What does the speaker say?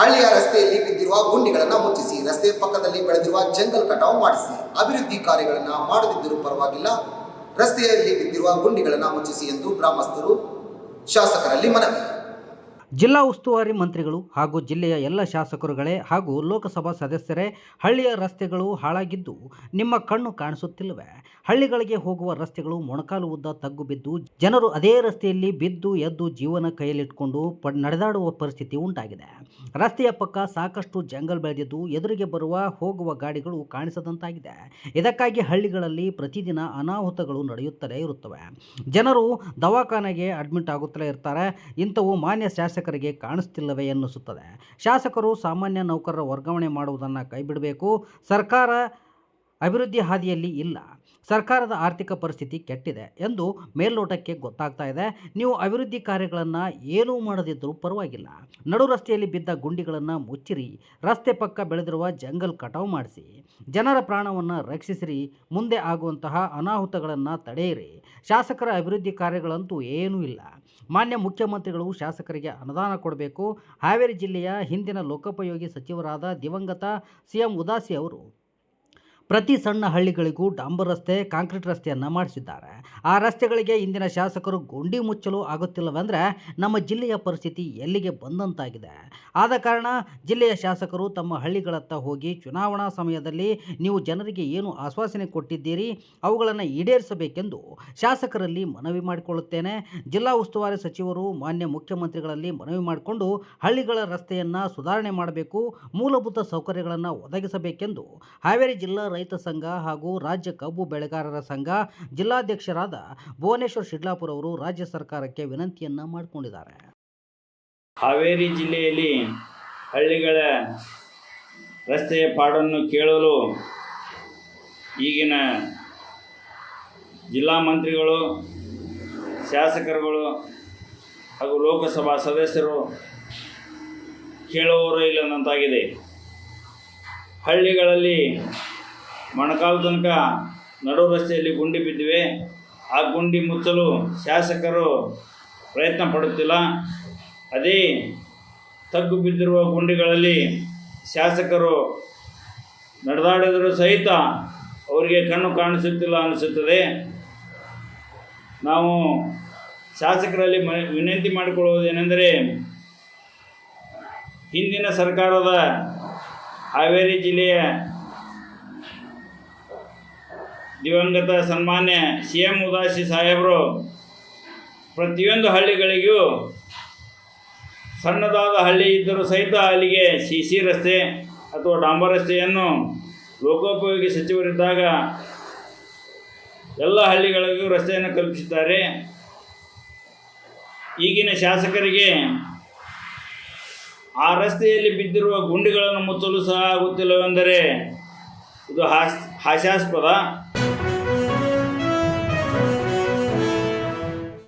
ಹಳ್ಳಿಯ ರಸ್ತೆಯಲ್ಲಿ ಬಿದ್ದಿರುವ ಗುಂಡಿಗಳನ್ನು ಮುಚ್ಚಿಸಿ, ರಸ್ತೆ ಪಕ್ಕದಲ್ಲಿ ಬೆಳೆದಿರುವ ಜಂಗಲ್ ಕಟಾವು ಮಾಡಿಸಿ, ಅಭಿವೃದ್ಧಿ ಕಾರ್ಯಗಳನ್ನು ಮಾಡದಿದ್ದರೂ ಪರವಾಗಿಲ್ಲ. ರಸ್ತೆಯಲ್ಲಿ ಬಿದ್ದಿರುವ ಗುಂಡಿಗಳನ್ನು ಮುಚ್ಚಿಸಿ ಎಂದು ಗ್ರಾಮಸ್ಥರು ಶಾಸಕರಲ್ಲಿ ಮನವಿ. ಜಿಲ್ಲಾ ಉಸ್ತುವಾರಿ ಮಂತ್ರಿಗಳು ಹಾಗೂ ಜಿಲ್ಲೆಯ ಎಲ್ಲ ಶಾಸಕರುಗಳೇ ಹಾಗೂ ಲೋಕಸಭಾ ಸದಸ್ಯರೇ, ಹಳ್ಳಿಯ ರಸ್ತೆಗಳು ಹಾಳಾಗಿದ್ದು ನಿಮ್ಮ ಕಣ್ಣು ಕಾಣಿಸುತ್ತಿಲ್ಲವೆ. ಹಳ್ಳಿಗಳಿಗೆ ಹೋಗುವ ರಸ್ತೆಗಳು ಮೊಣಕಾಲು ಉದ್ದ ತಗ್ಗು ಬಿದ್ದು ಜನರು ಅದೇ ರಸ್ತೆಯಲ್ಲಿ ಬಿದ್ದು ಎದ್ದು ಜೀವನ ಕೈಯಲ್ಲಿಟ್ಕೊಂಡು ಪ ನಡೆದಾಡುವ ಪರಿಸ್ಥಿತಿ ಉಂಟಾಗಿದೆ. ರಸ್ತೆಯ ಪಕ್ಕ ಸಾಕಷ್ಟು ಜಂಗಲ್ ಬೆಳೆದಿದ್ದು ಎದುರಿಗೆ ಬರುವ ಹೋಗುವ ಗಾಡಿಗಳು ಕಾಣಿಸದಂತಾಗಿದೆ. ಇದಕ್ಕಾಗಿ ಹಳ್ಳಿಗಳಲ್ಲಿ ಪ್ರತಿದಿನ ಅನಾಹುತಗಳು ನಡೆಯುತ್ತಲೇ ಇರುತ್ತವೆ. ಜನರು ದವಾಖಾನೆಗೆ ಅಡ್ಮಿಟ್ ಆಗುತ್ತಲೇ ಇರ್ತಾರೆ. ಇಂಥವು ಮಾನ್ಯ ಶಾಸಕರಿಗೆ ಕಾಣಿಸ್ತಿಲ್ಲವೇ ಎನ್ನಿಸುತ್ತದೆ. ಶಾಸಕರು ಸಾಮಾನ್ಯ ನೌಕರರ ವರ್ಗಾವಣೆ ಮಾಡುವುದನ್ನು ಕೈಬಿಡಬೇಕು. ಸರ್ಕಾರ ಅಭಿವೃದ್ಧಿ ಹಾದಿಯಲ್ಲಿ ಇಲ್ಲ. ಸರ್ಕಾರದ ಆರ್ಥಿಕ ಪರಿಸ್ಥಿತಿ ಕೆಟ್ಟಿದೆ ಎಂದು ಮೇಲ್ನೋಟಕ್ಕೆ ಗೊತ್ತಾಗ್ತಾ ಇದೆ. ನೀವು ಅಭಿವೃದ್ಧಿ ಕಾರ್ಯಗಳನ್ನು ಏನೂ ಮಾಡದಿದ್ದರೂ ಪರವಾಗಿಲ್ಲ. ನಡು ರಸ್ತೆಯಲ್ಲಿ ಬಿದ್ದ ಗುಂಡಿಗಳನ್ನು ಮುಚ್ಚಿರಿ. ರಸ್ತೆ ಪಕ್ಕ ಬೆಳೆದಿರುವ ಜಂಗಲ್ ಕಟಾವು ಮಾಡಿಸಿ. ಜನರ ಪ್ರಾಣವನ್ನು ರಕ್ಷಿಸಿರಿ. ಮುಂದೆ ಆಗುವಂತಹ ಅನಾಹುತಗಳನ್ನು ತಡೆಯಿರಿ. ಶಾಸಕರ ಅಭಿವೃದ್ಧಿ ಕಾರ್ಯಗಳಂತೂ ಏನೂ ಇಲ್ಲ. ಮಾನ್ಯ ಮುಖ್ಯಮಂತ್ರಿಗಳು ಶಾಸಕರಿಗೆ ಅನುದಾನ ಕೊಡಬೇಕು. ಹಾವೇರಿ ಜಿಲ್ಲೆಯ ಹಿಂದಿನ ಲೋಕೋಪಯೋಗಿ ಸಚಿವರಾದ ದಿವಂಗತ ಸಿ ಎಂ ಉದಾಸಿ ಅವರು ಪ್ರತಿ ಸಣ್ಣ ಹಳ್ಳಿಗಳಿಗೂ ಡಾಂಬರ್ ರಸ್ತೆ, ಕಾಂಕ್ರೀಟ್ ರಸ್ತೆಯನ್ನು ಮಾಡಿಸಿದ್ದಾರೆ. ಆ ರಸ್ತೆಗಳಿಗೆ ಇಂದಿನ ಶಾಸಕರು ಗುಂಡಿ ಮುಚ್ಚಲು ಆಗುತ್ತಿಲ್ಲವೆಂದರೆ ನಮ್ಮ ಜಿಲ್ಲೆಯ ಪರಿಸ್ಥಿತಿ ಎಲ್ಲಿಗೆ ಬಂದಂತಾಗಿದೆ. ಆದ ಕಾರಣ ಜಿಲ್ಲೆಯ ಶಾಸಕರು ತಮ್ಮ ಹಳ್ಳಿಗಳತ್ತ ಹೋಗಿ ಚುನಾವಣಾ ಸಮಯದಲ್ಲಿ ನೀವು ಜನರಿಗೆ ಏನು ಆಶ್ವಾಸನೆ ಕೊಟ್ಟಿದ್ದೀರಿ, ಅವುಗಳನ್ನು ಈಡೇರಿಸಬೇಕೆಂದು ಶಾಸಕರಲ್ಲಿ ಮನವಿ ಮಾಡಿಕೊಳ್ಳುತ್ತೇನೆ. ಜಿಲ್ಲಾ ಉಸ್ತುವಾರಿ ಸಚಿವರು, ಮಾನ್ಯ ಮುಖ್ಯಮಂತ್ರಿಗಳಲ್ಲಿ ಮನವಿ ಮಾಡಿಕೊಂಡು ಹಳ್ಳಿಗಳ ರಸ್ತೆಯನ್ನು ಸುಧಾರಣೆ ಮಾಡಬೇಕು, ಮೂಲಭೂತ ಸೌಕರ್ಯಗಳನ್ನು ಒದಗಿಸಬೇಕೆಂದು ಹಾವೇರಿ ಜಿಲ್ಲಾ ರೈತ ಸಂಘ ಹಾಗೂ ರಾಜ್ಯ ಕಬ್ಬು ಬೆಳೆಗಾರರ ಸಂಘ ಜಿಲ್ಲಾಧ್ಯಕ್ಷರಾದ ಭುವನೇಶ್ವರ್ ಶಿಡ್ಲಾಪುರ ಅವರು ರಾಜ್ಯ ಸರ್ಕಾರಕ್ಕೆ ವಿನಂತಿಯನ್ನ ಮಾಡಿಕೊಂಡಿದ್ದಾರೆ. ಹಾವೇರಿ ಜಿಲ್ಲೆಯಲ್ಲಿ ಹಳ್ಳಿಗಳ ರಸ್ತೆಯ ಪಾಡನ್ನು ಕೇಳಲು ಈಗಿನ ಜಿಲ್ಲಾ ಮಂತ್ರಿಗಳು, ಶಾಸಕರುಗಳು ಹಾಗೂ ಲೋಕಸಭಾ ಸದಸ್ಯರು ಕೇಳುವವರು ಇಲ್ಲದಂತಾಗಿದೆ ಹಳ್ಳಿಗಳಲ್ಲಿ ಮೊಣಕಾಲು ತನಕ ನಡು ರಸ್ತೆಯಲ್ಲಿ ಗುಂಡಿ ಬಿದ್ದಿವೆ. ಆ ಗುಂಡಿ ಮುಚ್ಚಲು ಶಾಸಕರು ಪ್ರಯತ್ನ ಪಡುತ್ತಿಲ್ಲ. ಅದೇ ತಗ್ಗು ಬಿದ್ದಿರುವ ಗುಂಡಿಗಳಲ್ಲಿ ಶಾಸಕರು ನಡೆದಾಡಿದರೂ ಸಹಿತ ಅವರಿಗೆ ಕಣ್ಣು ಕಾಣಿಸುತ್ತಿಲ್ಲ ಅನಿಸುತ್ತದೆ. ನಾವು ಶಾಸಕರಲ್ಲಿ ಮ, ವಿನಂತಿ ಮಾಡಿಕೊಳ್ಳುವುದೇನೆಂದರೆ ಹಿಂದಿನ ಸರ್ಕಾರದ ಹಾವೇರಿ ಜಿಲ್ಲೆಯ ದಿವಂಗತ ಸನ್ಮಾನ್ಯ ಸಿ ಎಂ ಉದಾಸಿ ಸಾಹೇಬರು, ಪ್ರತಿಯೊಂದು ಹಳ್ಳಿಗಳಿಗೂ ಸಣ್ಣದಾದ ಹಳ್ಳಿ ಇದ್ದರೂ ಸಹಿತ ಅಲ್ಲಿಗೆ ಸಿ ಸಿ ರಸ್ತೆ ಅಥವಾ ಡಾಂಬರ್ ರಸ್ತೆಯನ್ನು ಲೋಕೋಪಯೋಗಿ ಸಚಿವರಿದ್ದಾಗ ಎಲ್ಲ ಹಳ್ಳಿಗಳಿಗೂ ರಸ್ತೆಯನ್ನು ಕಲ್ಪಿಸಿದ್ದಾರೆ. ಈಗಿನ ಶಾಸಕರಿಗೆ ಆ ರಸ್ತೆಯಲ್ಲಿ ಬಿದ್ದಿರುವ ಗುಂಡಿಗಳನ್ನು ಮುಚ್ಚಲು ಸಹ ಆಗುತ್ತಿಲ್ಲವೆಂದರೆ ಇದು ಹಾಸ್, ಹಾಸ್ಯಾಸ್ಪದ.